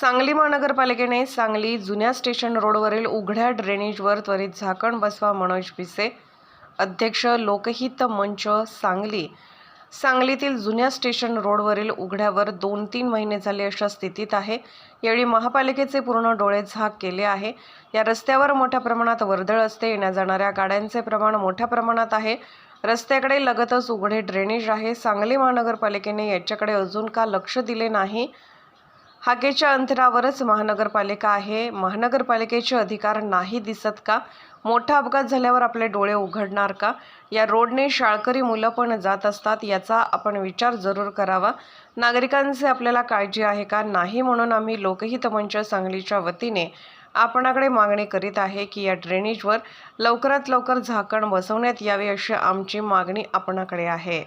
सांगली महानगरपालिकेने सांगली जुन्या स्टेशन रोडवरील उघड्या ड्रेनेजवर त्वरित झाकण बसवा मनोज पिसे अध्यक्ष लोकहित मंच सांगली. सांगलीतील जुन्या स्टेशन रोडवरील उघड्यावर दोन तीन महिने झाले अशा स्थितीत आहे. यावेळी महापालिकेचे पूर्ण डोळे झाक केले आहे. या रस्त्यावर मोठ्या प्रमाणात वर्दळ असते. येण्या जाणाऱ्या गाड्यांचे प्रमाण मोठ्या प्रमाणात आहे. रस्त्याकडे लगतच उघडे ड्रेनेज आहे. सांगली महानगरपालिकेने याच्याकडे अजून का लक्ष दिले नाही? हाकेच्या अंतरावरच महानगरपालिका आहे. महानगरपालिकेचे अधिकार नाही दिसत का? मोठा अपघात झाल्यावर आपले डोळे उघडणार का? या रोडने शाळकरी मुलं पण जात असतात याचा आपण विचार जरूर करावा. नागरिकांचे आपल्याला काळजी आहे का? नाही म्हणून आम्ही लोकहित मंच सांगलीच्या वतीने आपणाकडे मागणी करीत आहे की या ड्रेनेजवर लवकरात लवकर झाकण बसवण्यात यावे अशी आमची मागणी आपणाकडे आहे.